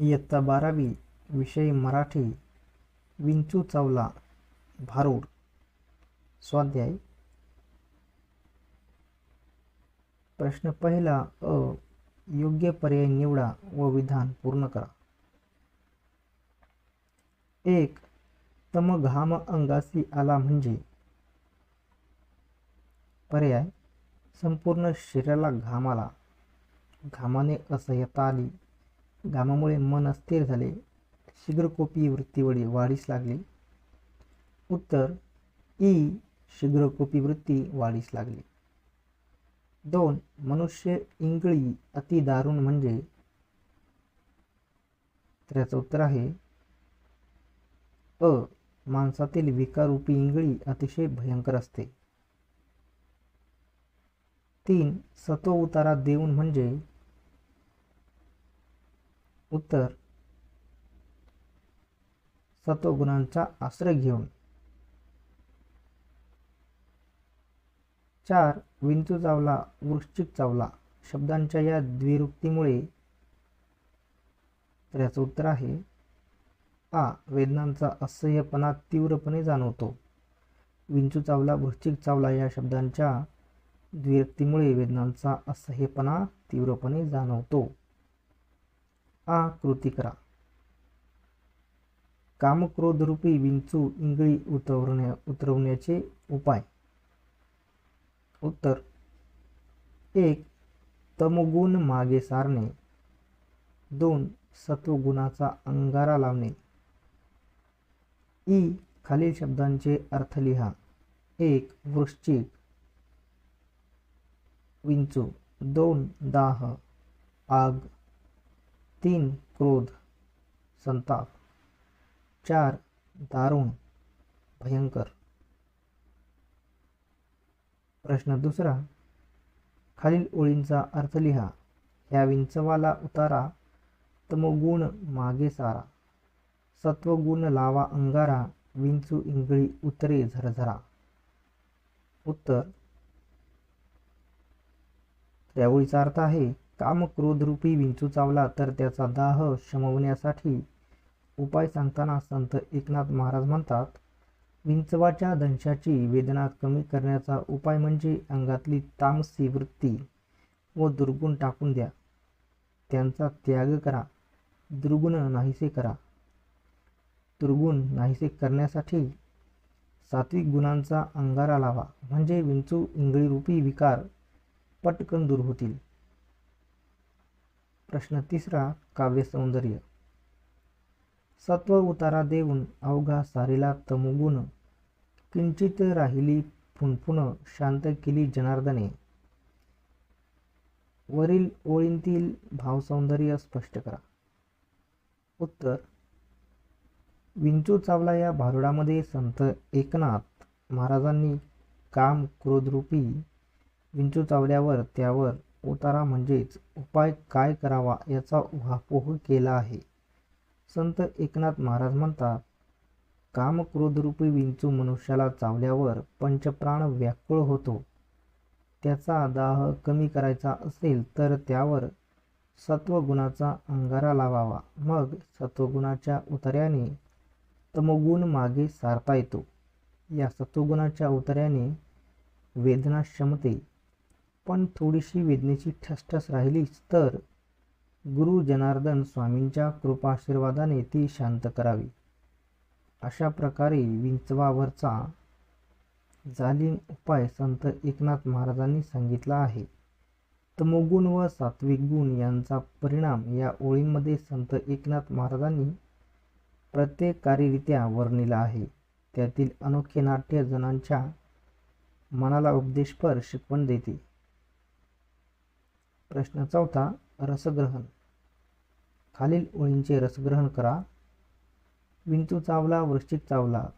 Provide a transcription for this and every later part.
इयत्ता बारावी विषय मराठी विंचू चावला भारूड. स्वाध्याय. प्रश्न पहिला अ योग्य पर्याय निवडा व विधान पूर्ण करा. एक तम घाम अंगासी आला म्हणजे? पर्याय संपूर्ण शरीराला घाम आला घामाने असह्यता आली. घामामुळे मन अस्थिर झाले. शीघ्रकोपी वृत्तीवडी वाढीस लागली. उत्तर ई. शीघ्रकोपी वृत्ती वाढीस लागली. दोन. मनुष्य इंगळी अति दारुण म्हणजे? त्याचं उत्तर आहे अ. माणसातील विकारूपी इंगळी अतिशय भयंकर असते. तीन. सतो उतारा देऊन म्हणजे? उत्तर. सत्वगुणांचा आश्रय घेऊन. चार. विंचू चावला वृश्चिक चावला. शब्दांच्या या द्विरुक्तीमुळे तर याचं उत्तर आहे आ. वेदनांचा असह्यपणा तीव्रपणे जाणवतो. विंचू चावला वृश्चिक चावला या शब्दांच्या द्विरुक्तीमुळे वेदनांचा असह्यपणा तीव्रपणे जाणवतो. आ कृती करा. कामक्रोधरूपी विंचू इंगळी उतरवण्या उतरवण्याचे उपाय. उत्तर. एक तमगुण मागे सारणे. दोन सत्वगुणाचा अंगारा लावणे. ई खालील शब्दांचे अर्थ लिहा. एक वृश्चिक. विंचू. दोन दाह. आग. तीन क्रोध संताप चार दारुण भयंकर. प्रश्न दुसरा खालील ओळींचा अर्थ लिहा. ह्या विंचवाला उतारा तमगुण मागे सारा. सत्वगुण लावा अंगारा विंचू इंगळी उतरे झरझरा. उत्तर त्या ओळीचा अर्थ आहे काम क्रोधरूपी विंचू चावला तर त्याचा दाह शमवण्यासाठी उपाय सांगताना संत एकनाथ महाराज म्हणतात विंचवाच्या दंशाची वेदना कमी करण्याचा उपाय म्हणजे अंगातली तामसी वृत्ती व दुर्गुण टाकून द्या. त्यांचा त्याग करा. दुर्गुण नाहीसे करा. दुर्गुण नाहीसे करण्यासाठी सात्विक गुणांचा अंगारा लावा. म्हणजे विंचू इंगळीरूपी विकार पटकन दूर होतील. प्रश्न तिसरा काव्यसौंदर्य सत्व उतारा देऊन अवघा सारीला तमुगुण. किंचित राहिली फुनफुन शांत केली जनार्दने. वरील ओळींतील भावसौंदर्य स्पष्ट करा. उत्तर विंचू चावला या भारुडामध्ये संत एकनाथ महाराजांनी काम क्रोधरूपी विंचू चावल्यावर त्यावर उतारा म्हणजेच उपाय काय करावा याचा उहापोह केला आहे. संत एकनाथ महाराज म्हणतात काम क्रोधरूपी विंचू मनुष्याला चावल्यावर पंचप्राण व्याकुळ होतो. त्याचा दाह कमी करायचा असेल तर त्यावर सत्वगुणाचा अंगारा लावावा. मग सत्वगुणाच्या उतऱ्याने तमोगुण मागे सारता येतो. या सत्वगुणाच्या उतऱ्याने वेदना शमते पण थोडीशी वेदनेची ठसठस राहिलीच तर गुरु जनार्दन स्वामींच्या कृपाशीर्वादाने ती शांत करावी. अशा प्रकारे विंचवावरचा जालीम उपाय संत एकनाथ महाराजांनी सांगितला आहे. तमोगुण व सात्विक गुण यांचा परिणाम या ओळींमध्ये संत एकनाथ महाराजांनी प्रत्येककारीरित्या वर्णिला आहे. त्यातील अनोखे नाट्य जणांच्या मनाला उपदेशपर शिकवण देते. प्रश्न चौथा रसग्रहण. खालील ओळींचे रसग्रहण करा. विंचू चावला वृश्चिक चावला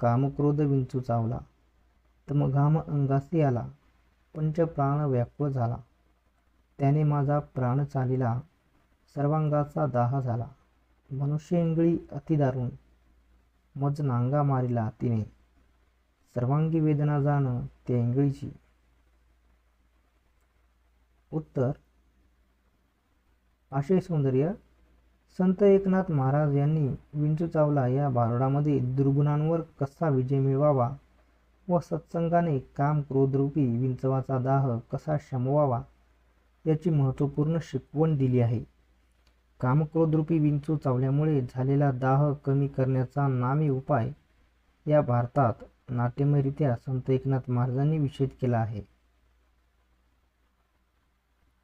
कामक्रोध विंचू चावला. तमघाम अंगासी आला पंचप्राण व्याकुळ झाला. त्याने माझा प्राण चालिला सर्वांगाचा दाह झाला. मनुष्य इंगळी अतिदारुण मज नांगा मारिला तिने. सर्वांगी वेदना जाणं त्या इंगळीची. उत्तर. आशय सौंदर्य संत एकनाथ महाराज यांनी विंचू चावला या भारुडामध्ये दुर्गुणांवर कसा विजय मिळवावा व सत्संगाने काम क्रोधरूपी विंचवाचा दाह कसा शमवावा याची महत्त्वपूर्ण शिकवण दिली आहे. कामक्रोधरूपी विंचू चावल्यामुळे झालेला दाह कमी करण्याचा नामी उपाय या भारतात नाट्यमयरित्या संत एकनाथ महाराजांनी विषेध केला आहे.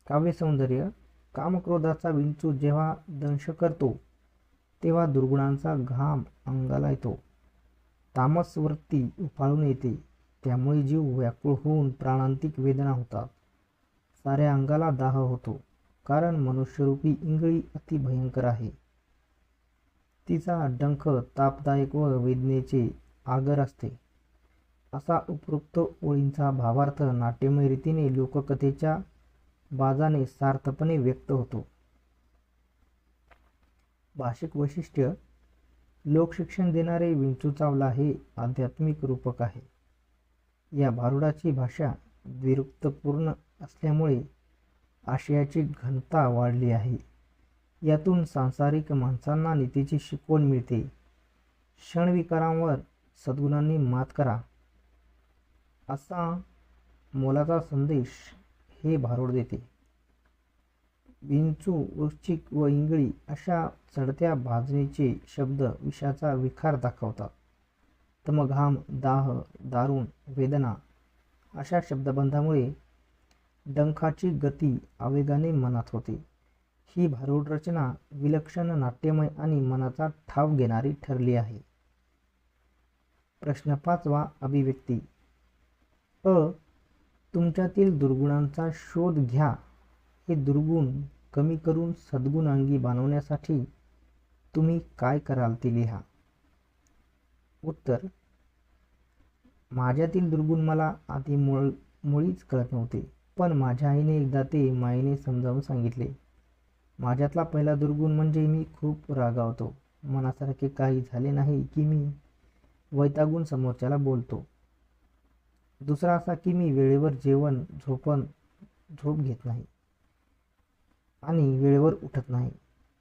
काव्यसौंदर्य कामक्रोधाचा विंचू जेव्हा दंश करतो तेव्हा दुर्गुणांचा घाम अंगाला येतो. तामस वृत्ती उफाळून येते त्यामुळे जीव व्याकुळ होऊन प्राणांतिक वेदना होतात. साऱ्या अंगाला दाह होतो कारण मनुष्यरूपी इंगळी अति भयंकर आहे. तिचा डंख तापदायक व वेदनेचे आगर असते. असा उपरोक्त ओळींचा भावार्थ नाट्यमय रीतीने लोककथेच्या बाजाने सार्थपणे व्यक्त होतो. भाषिक वैशिष्ट्य लोकशिक्षण देणारे विंचू चावला हे आध्यात्मिक रूपक आहे. या भारुडाची भाषा द्विरुक्तपूर्ण असल्यामुळे आशयाची घनता वाढली आहे. यातून सांसारिक माणसांना नीतीची शिकवण मिळते. क्षणविकारांवर सद्गुणांनी मात करा. असा मोलाचा संदेश हे भारूड देते. विंचू वृश्चिक व इंगळी अशा चढत्या भाजणीचे शब्द विषाचा विखार दाखवतात. तमघाम दाह दारुण वेदना अशा शब्दबंधामुळे डंखाची गती आवेगाने मनात होते. ही भारूड रचना विलक्षण नाट्यमय आणि मनाचा ठाव घेणारी ठरली आहे. प्रश्न पाचवा अभिव्यक्ती. अ तुमच्यातील दुर्गुणांचा शोध घ्या. हे दुर्गुण कमी करून सद्गुण अंगी बनवण्यासाठी तुम्ही काय कराल ते लिहा. उत्तर माझ्यातील दुर्गुण मला आधी मुळ मुळीच कळत नव्हते पण माझ्या आईने एकदा ते माईने समजावून सांगितले. माझ्यातला पहिला दुर्गुण म्हणजे मी खूप रागावतो. मनासारखे काही झाले नाही की मी वैतागून समोरच्याला बोलतो. दुसरा असा की मी वेळेवर जेवण झोपण झोप घेत नाही. आणि वेळेवर उठत नाही.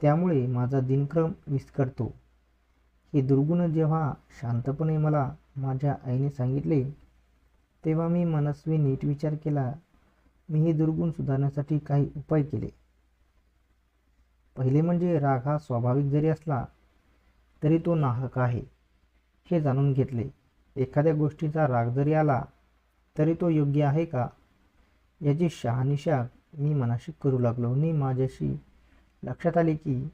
त्यामुळे माझा दिनक्रम विस्कटतो हे दुर्गुण जेव्हा शांतपणे मला माझ्या आईने सांगितले तेव्हा मी मनस्वी नीट विचार केला. मी हे दुर्गुण सुधारण्यासाठी काही उपाय केले. पहिले म्हणजे राग हा स्वाभाविक जरी असला तरी तो नाहक आहे हे जाणून घेतले. एखाद्या गोष्टीचा राग जरी आला तरी तो योग्य आहे का? याची शहानिशा मी मनाशी करू लागलो. आणि माझ्याशी लक्षात आले की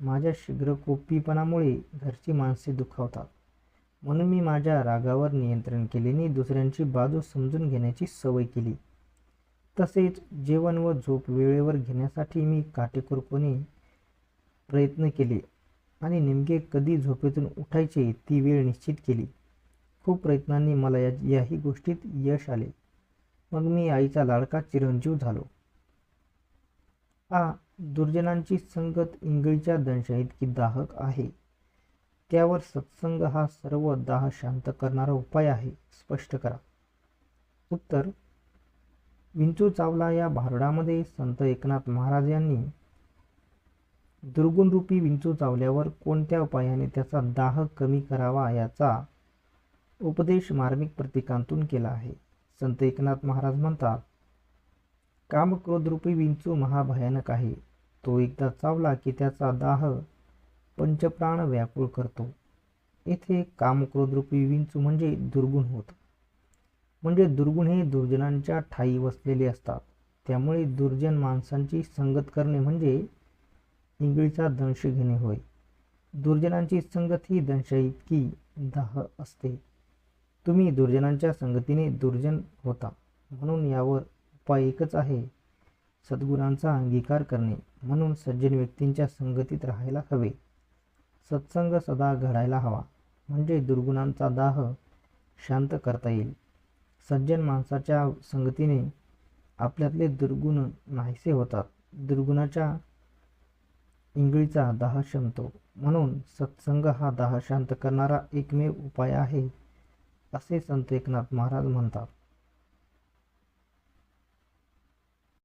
माझ्या शीघ्रकोपीपणामुळे घरची माणसे दुखावतात. म्हणून मी माझ्या रागावर नियंत्रण केले. आणि दुसऱ्यांची बाजू समजून घेण्याची सवय केली. तसेच जेवण व झोप वेळेवर घेण्यासाठी मी काटेकोरपणे प्रयत्न केले आणि नेमके कधी झोपेतून उठायचे ती वेळ निश्चित केली. खूप प्रयत्नांनी मला या याही गोष्टीत यश आले. मग मी आईचा लाडका चिरंजीव झालो. आ दुर्जनांची संगत इंगळीच्या दंशाइतकी दाहक आहे. त्यावर सत्संग हा सर्व दाह शांत करणारा उपाय आहे स्पष्ट करा. उत्तर विंचू चावला या भारडामध्ये संत एकनाथ महाराज यांनी दुर्गुणरूपी विंचू चावल्यावर कोणत्या उपायाने त्याचा दाह कमी करावा याचा उपदेश मार्मिक प्रतीकांतून केला आहे. संत एकनाथ महाराज म्हणतात कामक्रोधरूपी विंचू महाभयानक आहे. तो एकदा चावला की त्याचा दाह पंचप्राण व्याकुळ करतो. येथे कामक्रोधरूपी विंचू म्हणजे दुर्गुण होत. म्हणजे दुर्गुण हे दुर्जनांच्या ठाई वसलेले असतात. त्यामुळे दुर्जन माणसांची संगत करणे म्हणजे इंगळीचा दंश घेणे होय. दुर्जनांची संगत ही दंश इतकी दाह असते. तुम्ही दुर्जनांच्या संगतीने दुर्जन होता. म्हणून यावर उपाय एकच आहे सद्गुणांचा अंगीकार करणे. म्हणून सज्जन व्यक्तींच्या संगतीत राहायला हवे. सत्संग सदा घडायला हवा. म्हणजे दुर्गुणांचा दाह शांत करता येईल. सज्जन माणसाच्या संगतीने आपल्यातले दुर्गुण नाहीसे होतात. दुर्गुणाच्या इंगळीचा दाह शमतो. म्हणून सत्संग हा दाह शांत करणारा एकमेव उपाय आहे. असे संत एकनाथ महाराज म्हणतात.